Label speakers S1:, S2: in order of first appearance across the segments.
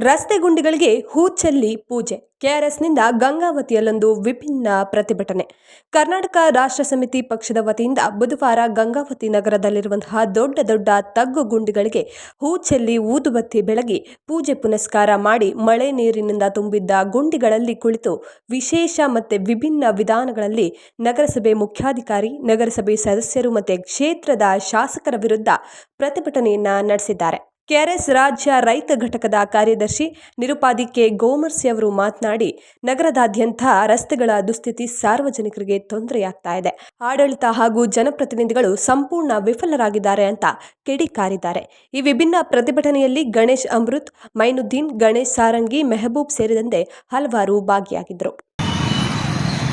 S1: ರಸ್ತೆ ಗುಂಡಿಗಳಿಗೆ ಹೂ ಚೆಲ್ಲಿ ಪೂಜೆ. ಕೆಆರ್ಎಸ್ನಿಂದ ಗಂಗಾವತಿಯಲ್ಲೊಂದು ವಿಭಿನ್ನ ಪ್ರತಿಭಟನೆ. ಕರ್ನಾಟಕ ರಾಷ್ಟ್ರ ಸಮಿತಿ ಪಕ್ಷದ ವತಿಯಿಂದ ಬುಧವಾರ ಗಂಗಾವತಿ ನಗರದಲ್ಲಿರುವಂತಹ ದೊಡ್ಡ ದೊಡ್ಡ ತಗ್ಗು ಗುಂಡಿಗಳಿಗೆ ಹೂ ಚೆಲ್ಲಿ ಊದುಬತ್ತಿ ಬೆಳಗಿ ಪೂಜೆ ಪುನಸ್ಕಾರ ಮಾಡಿ ಮಳೆ ನೀರಿನಿಂದ ತುಂಬಿದ್ದ ಗುಂಡಿಗಳಲ್ಲಿ ಕುಳಿತು ವಿಶೇಷ ಮತ್ತು ವಿಭಿನ್ನ ವಿಧಾನಗಳಲ್ಲಿ ನಗರಸಭೆ ಮುಖ್ಯಾಧಿಕಾರಿ, ನಗರಸಭೆ ಸದಸ್ಯರು ಮತ್ತು ಕ್ಷೇತ್ರದ ಶಾಸಕರ ವಿರುದ್ಧ ಪ್ರತಿಭಟನೆಯನ್ನ ನಡೆಸಿದ್ದಾರೆ. ಕೆಆರ್ಎಸ್ ರಾಜ್ಯ ರೈತ ಘಟಕದ ಕಾರ್ಯದರ್ಶಿ ನಿರುಪಾದಿ ಕೆ ಗೋಮರ್ಸಿ ಅವರು ಮಾತನಾಡಿ ನಗರದಾದ್ಯಂತ ರಸ್ತೆಗಳ ದುಸ್ಥಿತಿ ಸಾರ್ವಜನಿಕರಿಗೆ ತೊಂದರೆಯಾಗ್ತಾ ಇದೆ. ಆಡಳಿತ ಹಾಗೂ ಜನಪ್ರತಿನಿಧಿಗಳು ಸಂಪೂರ್ಣ ವಿಫಲರಾಗಿದ್ದಾರೆ ಅಂತ ಕಿಡಿಕಾರಿದ್ದಾರೆ. ಈ ವಿಭಿನ್ನ ಪ್ರತಿಭಟನೆಯಲ್ಲಿ ಗಣೇಶ್ ಅಮೃತ್ ಮೈನುದ್ದೀನ್ ಗಣೇಶ್ ಸಾರಂಗಿ ಮೆಹಬೂಬ್ ಸೇರಿದಂತೆ ಹಲವಾರು ಭಾಗಿಯಾಗಿದ್ದರು.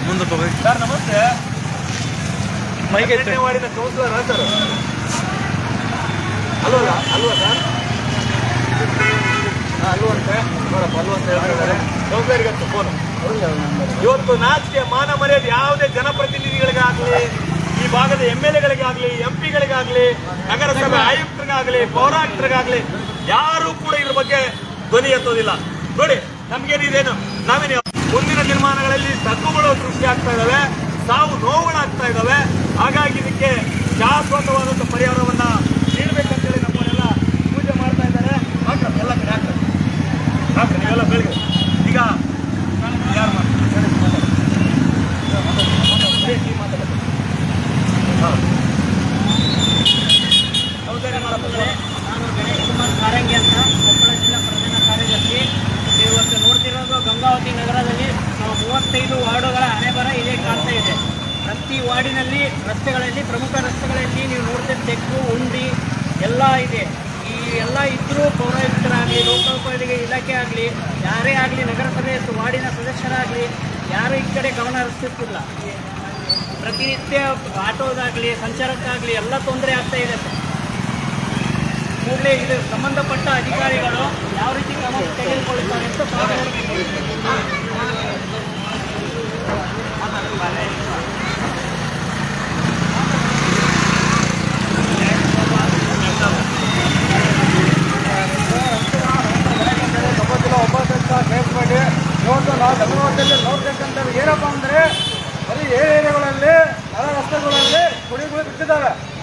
S2: ಅಲ್ವಾ ಅಲ್ವಾ
S3: ಸರ್ ನಮಸ್ತೆ
S2: ಮೈಕ್ ಐತೆ
S3: ಹದಿನೆಂಟನೇ ವಾರ್ಡಿನ ಕೌನ್ಸಿಲರ್ ಸರ್ ಅಲ್ವಲ್ಲ ಅಲ್ವಾ ಸರ್ ಹಾ, ಅಂತ ನೋಡಪ್ಪ ಅಲ್ವಂತ ಹೇಳ್ತಿದ್ದಾರೆ ಕೌನ್ಸಿಲರ್ಗೆ ಹತ್ತು ಫೋನು. ಇವತ್ತು ನಾಚಿಕೆ ಮಾನ ಮರ್ಯಾದೆ ಯಾವುದೇ ಜನಪ್ರತಿನಿಧಿಗಳಿಗಾಗಲಿ ಈ ಭಾಗದ ಎಂ ಎಲ್ ಎಗಳಿಗಾಗಲಿ ಎಂ ಪಿಗಳಿಗಾಗಲಿ ನಗರಸಭೆ ಆಯುಕ್ತರಿಗಾಗಲಿ ಪೌರಾಯುಕ್ತರಿಗಾಗಲಿ ಯಾರು ಕೂಡ ಇದ್ರ ಬಗ್ಗೆ ಧ್ವನಿ ಎತ್ತೋದಿಲ್ಲ. ನೋಡಿ ನಮ್ಗೇನಿದೇನು ನಾವೇನು ಮುಂದಿನ ನಿರ್ಮಾಣಗಳಲ್ಲಿ ತಗ್ಗುಗಳು ಸೃಷ್ಟಿ ಆಗ್ತಾ ಇದಾವೆ ಸಾವು ನೋವುಗಳಾಗ್ತಾ ಇದಾವೆ. ಹಾಗಾಗಿ ಇದಕ್ಕೆ ಶಾಶ್ವತವಾದಂತಹ ಪರಿಹಾರವನ್ನ ನೀಡಬೇಕಂತೇಳಿ ನಮ್ಮವರೆಲ್ಲ ಪೂಜೆ ಮಾಡ್ತಾ ಇದ್ದಾರೆ ಹಾಕ್ರಿ ಎಲ್ಲ ಕಡೆ ಹಾಕ್ರಿ ಹಾಕ್ರಿ ನೀವೆಲ್ಲ ಬೆಳಗ್ಗೆ ಈಗ ಯಾರು ಮಾತಾಡ್ತಾರೆ? ಏ, ನೀವ್ ಮಾತಾಡಿ. ಹಾ. ಹೌದಾ ಮಾಡಪ್ಪ
S4: ನಾನು ಗಣೇಶ್ ಕುಮಾರ್ ಕಾರಂಗಿ ಅಂತ ಕೊಪ್ಪಳ ಜಿಲ್ಲಾ ಪ್ರಧಾನ ಕಾರ್ಯದರ್ಶಿ ನೀವು ಇವತ್ತು ನೋಡ್ತಿರೋದು ಗಂಗಾವತಿ ನಗರದಲ್ಲಿ ನಾವು ಮೂವತ್ತೈದು ವಾರ್ಡುಗಳ ಹಣೆಬರ ಇದೇ ಕಾಣ್ತಾ ಇದೆ ಪ್ರತಿ ವಾರ್ಡಿನಲ್ಲಿ ರಸ್ತೆಗಳಲ್ಲಿ, ಪ್ರಮುಖ ರಸ್ತೆಗಳಲ್ಲಿ ನೀವು ನೋಡ್ತೇನೆ ತೆಕ್ಕು ಉಂಡಿ ಎಲ್ಲ ಇದೆ. ಈ ಎಲ್ಲ ಇದ್ದರೂ ಪೌರಾಯುಕ್ತರಾಗಲಿ ಲೋಕೋಪಯೋಗಿ ಇಲಾಖೆ ಆಗಲಿ, ಯಾರೇ ಆಗಲಿ, ನಗರಸಭೆ ವಾರ್ಡಿನ ಸದಸ್ಯರಾಗಲಿ, ಯಾರು ಈ ಕಡೆ ಗಮನ ಹರಿಸ್ತಿರ್ತಿಲ್ಲ. ಪ್ರತಿನಿತ್ಯ ಆಟೋದಾಗಲಿ, ಸಂಚಾರಕ್ಕಾಗಲಿ ಎಲ್ಲ ತೊಂದರೆ ಆಗ್ತಾ ಇದೆ. ಕೂಡಲೇ ಇದು ಸಂಬಂಧಪಟ್ಟ ಅಧಿಕಾರಿಗಳು ಯಾವ ರೀತಿ ಕ್ರಮ ತೆಗೆದುಕೊಳ್ಳುತ್ತಾರೆ ಅಂತ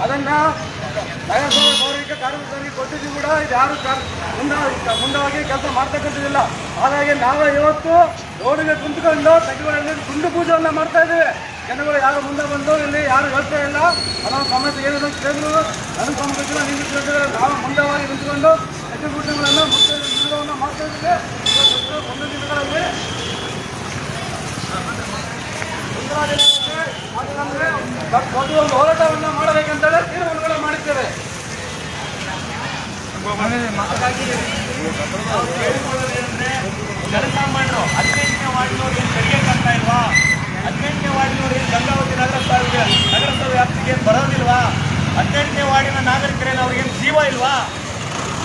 S5: ಅದನ್ನು ಪೌರಿಕ ಕಾರ್ಮಿಕರಿಗೆ ಕೊಟ್ಟಿದ್ದು ಕೂಡ ಇದು ಯಾರು ಕಾ- ಮುಂದೆ ಮುಂದವಾಗಿ ಕೆಲಸ ಮಾಡ್ತಕ್ಕಂಥದ್ದಿಲ್ಲ. ಹಾಗಾಗಿ ನಾವು ಇವತ್ತು ರೋಡಿಗೆ ಕುಂತ್ಕೊಂಡು ತಗ್ಗುಗಳಲ್ಲಿ ಗುಂಡು ಪೂಜೆಯನ್ನು ಮಾಡ್ತಾ ಇದ್ದೇವೆ. ಜನಗಳು ಯಾರು ಮುಂದೆ ಬಂದು ಇಲ್ಲಿ ಯಾರು ಹೇಳ್ತಾ ಇಲ್ಲ. ಅನ್ನೋ ಸಮಸ್ಯೆ ಏನು ಕೇಳಿದ್ರು. ನನ್ನ ಸಮಸ್ಯೆ ನೀವು ಕೇಳಿದ್ರೆ ನಾವು ಮುಂದವಾಗಿ ನಿಂತ್ಕೊಂಡು ಪೂಜೆಗಳನ್ನ ನಿರ್ಧಾರವನ್ನು ಮಾಡ್ತಾ ಇದ್ದೀವಿ. ಒಂದು ದಿನಗಳಲ್ಲಿ ಮುಂದಿನ ಒಂದು ಹೋರಾಟವನ್ನು ಮಾಡಬೇಕಂತೇಳಿ ತೀರ್ಮಾನಗಳು ಮಾಡಿದ್ದೇವೆ.
S3: ಜನಸಾಮಾನ್ಯರು ಹದಿನೆಂಟನೇ ವಾರ್ಡಿನವ್ರು ಏನು ಕಟ್ತಾ ಇಲ್ವಾ? ಹದಿನೆಂಟನೇ ವಾರ್ಡ್ನವ್ರು ಏನು ಗಂಗಾವತಿ ನಗರಸಭೆ ನಗರಸಭೆ ವ್ಯಾಪ್ತಿಗೆ ಬರೋದಿಲ್ವಾ ಹದಿನೆಂಟನೇ ವಾರ್ಡಿನ ನಾಗರಿಕರೇನು ಅವ್ರಿಗೇನು ಜೀವ ಇಲ್ವಾ?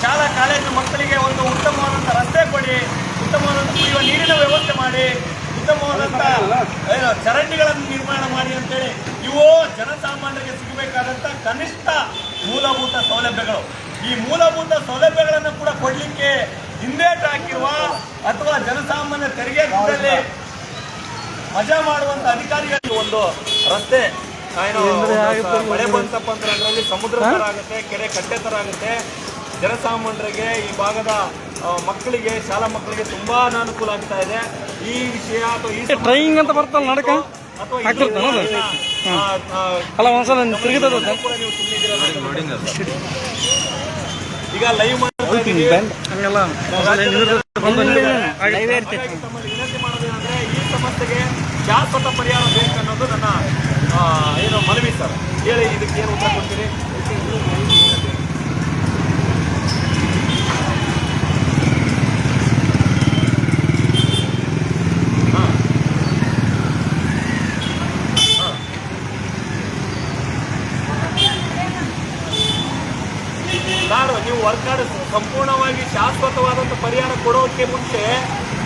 S3: ಶಾಲಾ, ಕಾಲೇಜು ಮಕ್ಕಳಿಗೆ ಒಂದು ಉತ್ತಮವಾದಂಥ ರಸ್ತೆ ಕೊಡಿ, ಉತ್ತಮವಾದಂಥ ಕುಡಿಯುವ ನೀರಿನ ವ್ಯವಸ್ಥೆ ಮಾಡಿ ಉತ್ತಮವಾದಂಥ ಏನು ಚರಂಡಿಗಳನ್ನು ನಿರ್ಮಾಣ ಮಾಡಿ ಅಂತೇಳಿ ಇವು ಜನಸಾಮಾನ್ಯರಿಗೆ ಸಿಗಬೇಕಾದಂತ ಕನಿಷ್ಠ ಮೂಲಭೂತ ಸೌಲಭ್ಯಗಳು. ಈ ಮೂಲಭೂತ ಸೌಲಭ್ಯಗಳನ್ನು ಕೂಡ ಕೊಡಲಿಕ್ಕೆ ಹಿಂದೇಟು ಹಾಕಿರುವ ಅಥವಾ ಜನಸಾಮಾನ್ಯ ತೆರಿಗೆ ದುಡ್ಡಲ್ಲಿ ಮಜಾ ಮಾಡುವಂತ ಅಧಿಕಾರಿಗಳಿಗೆ ಒಂದು ರಸ್ತೆ ಏನು ಮಳೆ ಬಂತಪ್ಪ ಅಂದ್ರೆ ಅದರಲ್ಲಿ ಸಮುದ್ರ ತರ ಆಗುತ್ತೆ ಕೆರೆ ಕಟ್ಟೆ ತರ ಆಗುತ್ತೆ. ಜನಸಾಮಾನ್ಯರಿಗೆ ಈ ಭಾಗದ ಮಕ್ಕಳಿಗೆ ಶಾಲಾ ಮಕ್ಕಳಿಗೆ ತುಂಬಾ ಅನಾನುಕೂಲ ಆಗ್ತಾ ಇದೆ. ಈ ವಿಷಯ ಅಥವಾ
S2: ಟ್ರೈನಿಂಗ್ ಅಂತ ಬರ್ತಲ್ಲ ನಡಕ? ಅಲ್ಲ ಒಂದ್ಸಲ
S3: ಈಗ ಲೈವ್ ವಿನಂತಿ ಮಾಡೋದೇನೆಂದ್ರೆ ಈ ಸಮಸ್ಯೆಗೆ ಶಾಶ್ವತ ಪರಿಹಾರ ಬೇಕು ಅನ್ನೋದು ನನ್ನ ಏನು ಮನವಿ ಸರ್. ಹೇಳಿ ಇದಕ್ಕೆ ಏನು ಉತ್ತರ ಕೊಡ್ತೀರಿ ಹಾ. ಹಾ. ವರ್ಕಾಡ್ ಸಂಪೂರ್ಣವಾಗಿ ಶಾಶ್ವತವಾದಂಥ ಪರಿಹಾರ ಕೊಡೋದಕ್ಕೆ ಮುಂಚೆ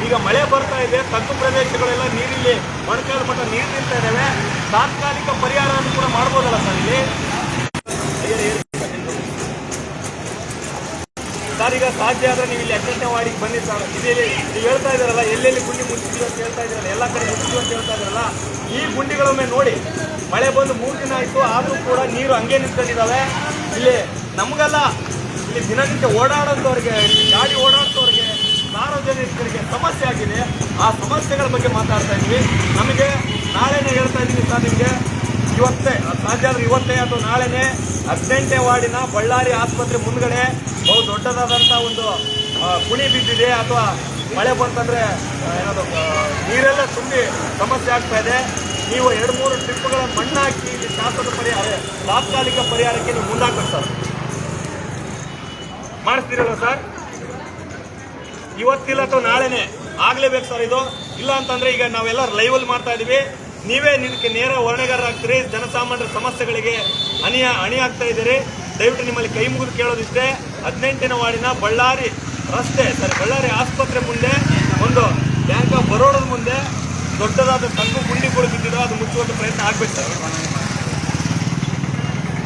S3: ಈಗ ಮಳೆ ಬರ್ತಾ ಇದೆ, ತಗ್ಗು ಪ್ರದೇಶಗಳೆಲ್ಲ ನೀರಿಲ್ಲಿ ಮೊಣಕಾಲು ಮಟ್ಟ ನೀರು ನಿಲ್ತಾ ಇದ್ದಾವೆ ತಾತ್ಕಾಲಿಕ ಪರಿಹಾರವನ್ನು ಕೂಡ ಮಾಡ್ಬೋದಲ್ಲ ಸರ್ ಇಲ್ಲಿ? ಸರ್, ಈಗ ಸಾಧ್ಯ ಆದರೆ ನೀವು ಇಲ್ಲಿ ಮಾಡಿ ಬನ್ನಿ ಸರ್. ಇಲ್ಲಿ ನೀವು ಹೇಳ್ತಾ ಇದ್ದಾರಲ್ಲ, ಎಲ್ಲೆಲ್ಲಿ ಗುಂಡಿ ಮುಚ್ಚಿದ್ವಿ ಅಂತ ಹೇಳ್ತಾ ಇದ್ದೀರಲ್ಲ, ಎಲ್ಲ ಕಡೆ ಮುಚ್ಚಿದ್ವಿ ಅಂತ ಹೇಳ್ತಾ ಇದ್ದಾರಲ್ಲ, ಈ ಗುಂಡಿಗಳೊಮ್ಮೆ ನೋಡಿ. ಮಳೆ ಬಂದು ಮೂರು ದಿನ ಆಯಿತು, ಆದರೂ ಕೂಡ ನೀರು ಹಂಗೆ ನಿಂತ್ಕೊಂಡಿದ್ದಾವೆ ಇಲ್ಲಿ ನಮಗೆಲ್ಲ ಇಲ್ಲಿ ದಿನನಿತ್ಯ ಓಡಾಡೋಂಥವ್ರಿಗೆ ಗಾಡಿ ಓಡಾಡ್ತವ್ರಿಗೆ ಸಾರ್ವಜನಿಕರಿಗೆ ಸಮಸ್ಯೆ ಆಗಿದೆ. ಆ ಸಮಸ್ಯೆಗಳ ಬಗ್ಗೆ ಮಾತಾಡ್ತಾ ಇದ್ವಿ. ನಮಗೆ ನಾಳೆನೇ ಹೇಳ್ತಾ ಇದ್ದೀನಿ ಸರ್ ನಿಮಗೆ. ಇವತ್ತೇ, ಸಾಧ್ಯ ಆದರೆ ಇವತ್ತೇ ಅಥವಾ ನಾಳೆನೇ ಹದಿನೆಂಟನೇ ವಾರ್ಡಿನ ಬಳ್ಳಾರಿ ಆಸ್ಪತ್ರೆ ಮುಂದ್ಗಡೆ ಬಹು ದೊಡ್ಡದಾದಂಥ ಒಂದು ಕುಣಿ ಬಿದ್ದಿದೆ ಅಥವಾ ಮಳೆ ಬಂತಂದರೆ ಏನದು ನೀರೆಲ್ಲ ತುಂಬಿ ಸಮಸ್ಯೆ ಆಗ್ತಾ ಇದೆ. ನೀವು ಎರಡು ಮೂರು ಟ್ರಿಪ್ಗಳ ಮಣ್ಣಾಕಿ ಇಲ್ಲಿ ಶಾಶ್ವತ ಪರಿಹಾರ, ತಾತ್ಕಾಲಿಕ ಪರಿಹಾರಕ್ಕೆ ನೀವು ಮುಂದಾಗ್ಬೇಕು ಸರ್. ಮಾಡಿಸ್ತೀರಲ್ಲ ಸರ್? ಇವತ್ತಿಲ್ಲ ಅಥವಾ ನಾಳೆನೆ? ಆಗ್ಲೇಬೇಕು ಸರ್ ಇದು. ಇಲ್ಲ ಅಂತಂದ್ರೆ ಈಗ ನಾವೆಲ್ಲ ಲೈವಲ್ಲಿ ಮಾಡ್ತಾ ಇದೀವಿ. ನೀವೇ ನಿಮಗೆ ನೇರ ಹೊಣೆಗಾರರಾಗ್ತೀರಿ. ಜನಸಾಮಾನ್ಯರ ಸಮಸ್ಯೆಗಳಿಗೆ ಅಣಿಯ ಅಣಿ ಆಗ್ತಾ ಇದ್ದೀರಿ. ದಯವಿಟ್ಟು ನಿಮ್ಮಲ್ಲಿ ಕೈ ಮುಗಿದು ಕೇಳೋದಿಷ್ಟೇ. ಹದಿನೆಂಟನೇ ವಾರ್ಡಿನ ಬಳ್ಳಾರಿ ರಸ್ತೆ, ಸರಿ, ಬಳ್ಳಾರಿ ಆಸ್ಪತ್ರೆ ಮುಂದೆ ಒಂದು ಬ್ಯಾಂಕ್ ಆಫ್ ಬರೋಡದ ಮುಂದೆ ದೊಡ್ಡದಾದ ತಂಗು ಗುಂಡಿಗಳು ಬಿದ್ದಿರೋ ಅದು ಮುಚ್ಚುವಂತ ಪ್ರಯತ್ನ ಆಗ್ಬೇಕು ಸರ್.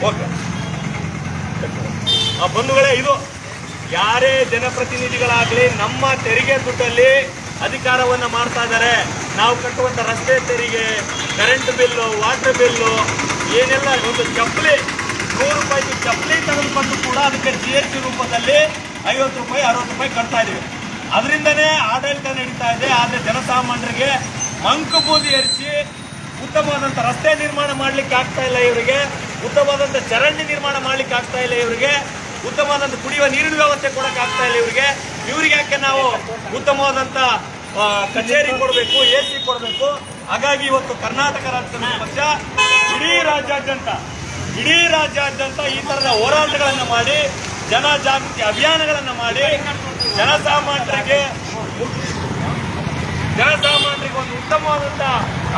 S3: ಓಕೆ ಆ ಬಂಧುಗಳೇ, ಇದು ಯಾರೇ ಜನಪ್ರತಿನಿಧಿಗಳಾಗಲಿ ನಮ್ಮ ತೆರಿಗೆ ದುಡ್ಡಲ್ಲಿ ಅಧಿಕಾರವನ್ನು ಮಾಡ್ತಾ ಇದ್ದಾರೆ. ನಾವು ಕಟ್ಟುವಂಥ ರಸ್ತೆ ತೆರಿಗೆ ಕರೆಂಟ್ ಬಿಲ್ಲು ವಾಟರ್ ಬಿಲ್ಲು ಏನೆಲ್ಲ ಒಂದು ಚಪ್ಪಲಿ, ನೂರು ರೂಪಾಯಿ ಚಪ್ಪಲಿ ತೆಗೆದುಕೊಂಡು ಕೂಡ ಅದಕ್ಕೆ ಜಿ ಎಸ್ ಟಿ ರೂಪದಲ್ಲಿ ಐವತ್ತು ರೂಪಾಯಿ, ಅರವತ್ತು ರೂಪಾಯಿ ಕಟ್ತಾ ಇದ್ದೀವಿ. ಅದರಿಂದನೇ ಆಡಳಿತ ನಡೀತಾ ಇದೆ. ಆದರೆ ಜನಸಾಮಾನ್ಯರಿಗೆ ಮಂಕು ಬೂದಿ ಎರಚಿ ಉತ್ತಮವಾದಂಥ ರಸ್ತೆ ನಿರ್ಮಾಣ ಮಾಡಲಿಕ್ಕೆ ಆಗ್ತಾ ಇಲ್ಲ ಇವರಿಗೆ. ಉತ್ತಮವಾದಂಥ ಚರಂಡಿ ನಿರ್ಮಾಣ ಮಾಡಲಿಕ್ಕೆ ಆಗ್ತಾ ಇಲ್ಲ ಇವರಿಗೆ. ಉತ್ತಮವಾದಂಥ ಕುಡಿಯುವ ನೀರಿನ ವ್ಯವಸ್ಥೆ ಕೊಡಕ್ಕೆ ಆಗ್ತಾ ಇಲ್ಲ ಇವರಿಗೆ. ಇವರಿಗೆ ಯಾಕೆ ನಾವು ಉತ್ತಮವಾದಂಥ ಕಚೇರಿ ಕೊಡಬೇಕು ಎ ಸಿ ಕೊಡಬೇಕು? ಹಾಗಾಗಿ ಇವತ್ತು ಕರ್ನಾಟಕ ರಾಜ್ಯ ಸಮಿತಿ ಪಕ್ಷ ಇಡೀ ರಾಜ್ಯಾದ್ಯಂತ ಇಡೀ ರಾಜ್ಯಾದ್ಯಂತ ಈ ತರದ ಹೋರಾಟಗಳನ್ನ ಮಾಡಿ, ಜನ ಜಾಗೃತಿ ಅಭಿಯಾನಗಳನ್ನ ಮಾಡಿ, ಜನಸಾಮಾನ್ಯರಿಗೆ ಜನಸಾಮಾನ್ಯರಿಗೆ ಒಂದು ಉತ್ತಮವಾದಂತ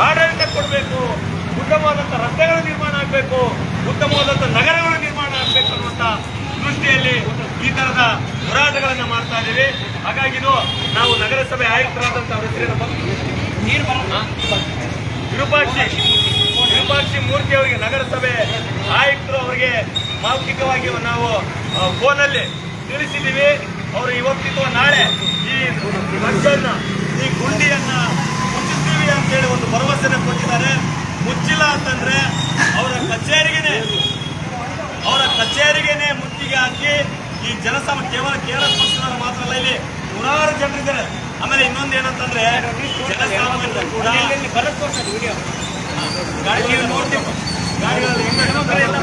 S3: ಆಡಳಿತ ಕೊಡಬೇಕು, ಉತ್ತಮವಾದಂತ ರಸ್ತೆಗಳ ನಿರ್ಮಾಣ ಆಗಬೇಕು, ಉತ್ತಮವಾದಂತ ನಗರಗಳ ದೃಷ್ಟಿಯಲ್ಲಿ ಈ ತರದ ಹೋರಾಟಗಳನ್ನ ಮಾಡ್ತಾ ಇದ್ದೀವಿ. ಹಾಗಾಗಿದು ನಾವು ನಗರಸಭೆ ಆಯುಕ್ತರಾದಂತಹ ಹೆಸರೇನಪ್ಪ ವಿರೂಪಾಕ್ಷಿ. ವಿರೂಪಾಕ್ಷಿ ಮೂರ್ತಿ ಅವರಿಗೆ ನಗರಸಭೆ ಆಯುಕ್ತರು ಅವರಿಗೆ ಮೌಖಿಕವಾಗಿ ನಾವು ಫೋನ್ ಫೋನಲ್ಲಿ ತಿಳಿಸಿದ್ದೀವಿ. ಅವರು ಇವತ್ತಿತ್ತು ನಾಳೆ ಈ ಮಜ್ಜನ್ನ ಈ ಗುಂಡಿಯನ್ನ ಮುಚ್ಚಿಸ್ತೀವಿ ಅಂತೇಳಿ ಒಂದು ಭರವಸೆನ ಕೊಟ್ಟಿದ್ದಾರೆ. ಮುಚ್ಚಿಲ್ಲ ಅಂತಂದ್ರೆ ಅವರ ಕಚೇರಿಗೆನೆ ಅವರ ಕಚೇರಿಗೆನೆ ಮುತ್ತಿಗೆ ಹಾಕಿ ಈ ಜನಸಮ ಕೇವಲ ಕೇರಳ ಪಕ್ಷದವರು ಮಾತ್ರ ಅಲ್ಲ ಇಲ್ಲಿ ನೂರಾರು ಜನರಿದ್ದಾರೆ ಆಮೇಲೆ ಇನ್ನೊಂದು ಏನಂತಂದ್ರೆ ಜನಸಾಮಾನ್ಯರು ಕೂಡ ನೋಡ್ತೀವಿ ಗಾಡಿಗಳಲ್ಲಿ